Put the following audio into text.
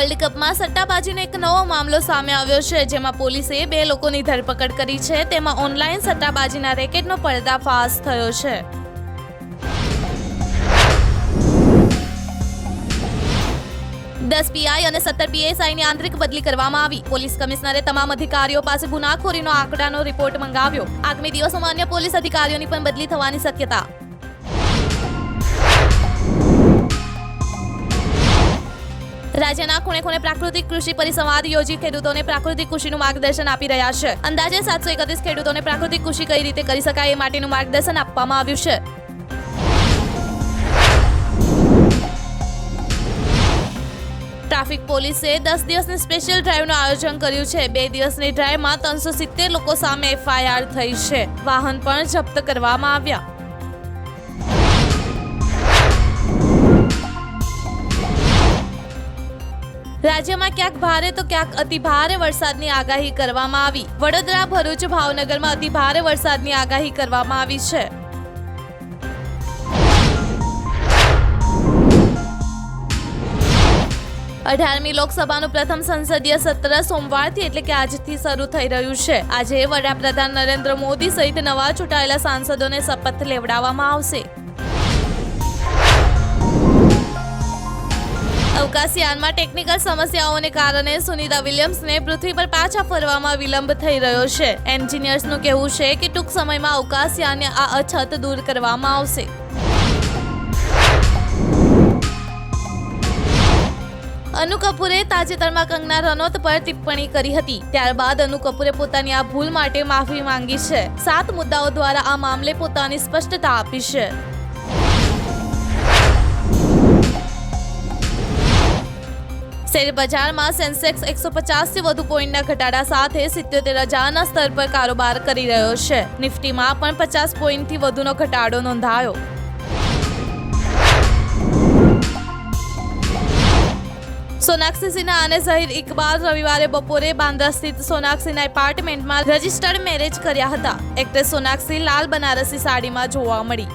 World કપમાં સટ્ટાબાજીનો એક નવો મામલો સામે આવ્યો છે, જેમાં પોલીસે બે લોકોની ધરપકડ કરી છે. તેમાં ઓનલાઈન સટ્ટાબાજીના રેકેટનો પર્દાફાશ થયો છે. દસ પીઆઈ અને સત્તર પીએસઆઈની આંતરિક બદલી કરવામાં આવી. પોલીસ કમિશનરે તમામ અધિકારીઓ પાસે ગુનાખોરીનો આંકડાનો રિપોર્ટ મંગાવ્યો. આગામી દિવસોમાં અન્ય પોલીસ અધિકારીઓની પણ બદલી થવાની શક્યતા રાજ્યના ખૂણે ખૂણે પ્રાકૃતિક કૃષિ પરિસંવાદ યોજી ખેડૂતોને પ્રાકૃતિક કૃષિનું માર્ગદર્શન આપી રહ્યા છે. અંદાજે સાતસો એકત્રીસ ખેડૂતોને પ્રાકૃતિક કૃષિ કઈ રીતે કરી શકાય એ માટેનું માર્ગદર્શન આપવામાં આવ્યું છે. ટ્રાફિક પોલીસે દસ દિવસની સ્પેશિયલ ડ્રાઈવનું આયોજન કર્યું છે. બે દિવસની ડ્રાઈવમાં ત્રણસો સિત્તેર લોકો સામે એફઆઈઆર થઈ છે. વાહન પણ જપ્ત કરવામાં આવ્યા. રાજ્યમાં ક્યાંક ભારે તો ક્યાંક અતિ ભારે વરસાદની આગાહી કરવામાં આવી. વડોદરા, ભરૂચ, ભાવનગરમાં અતિ ભારે વરસાદની આગાહી કરવામાં આવી છે. અઢારમી લોકસભાનું પ્રથમ સંસદીય સત્ર સોમવારથી એટલે કે આજથી શરૂ થઈ રહ્યું છે. આજે વડાપ્રધાન નરેન્દ્ર મોદી સહિત નવા ચૂંટાયેલા સાંસદોને શપથ લેવડાવવામાં આવશે. અવકાશયાનમાં ટેકનિકલ સમસ્યાઓને કારણે સુનિતા વિલિયમ્સને પૃથ્વી પર પાછા ફરવામાં વિલંબ થઈ રહ્યો છે. એન્જિનિયર્સનું કહેવું છે કે ટૂંક સમયમાં અવકાશયાનને આ અછત દૂર કરવામાં આવશે. અનુ કપૂરે તાજેતરમાં કંગના રનૌત પર ટિપ્પણી કરી હતી. ત્યારબાદ અનુ કપૂરે પોતાની આ ભૂલ માટે માફી માંગી છે. સાત મુદ્દાઓ દ્વારા આ મામલે પોતાની સ્પષ્ટતા આપી છે. શેર બજારમાં સેન્સેક્સ એકસો પચાસથી વધુ પોઈન્ટના ઘટાડા સાથે સિત્યોતેર હજારના સ્તર પર કારોબાર કરી રહ્યો છે. નિફ્ટીમાં પણ પચાસ પોઈન્ટથી વધુનો ઘટાડો નોંધાયો. સોનાક્ષી સિન્હા અને ઝહીર ઇકબાલ રવિવારે બપોરે બાંદ્રા સ્થિત સોનાક્ષીના એપાર્ટમેન્ટમાં રજિસ્ટર્ડ મેરેજ કર્યા હતા. એક્ટ્રેસ સોનાક્ષી લાલ બનારસી સાડીમાં જોવા મળી.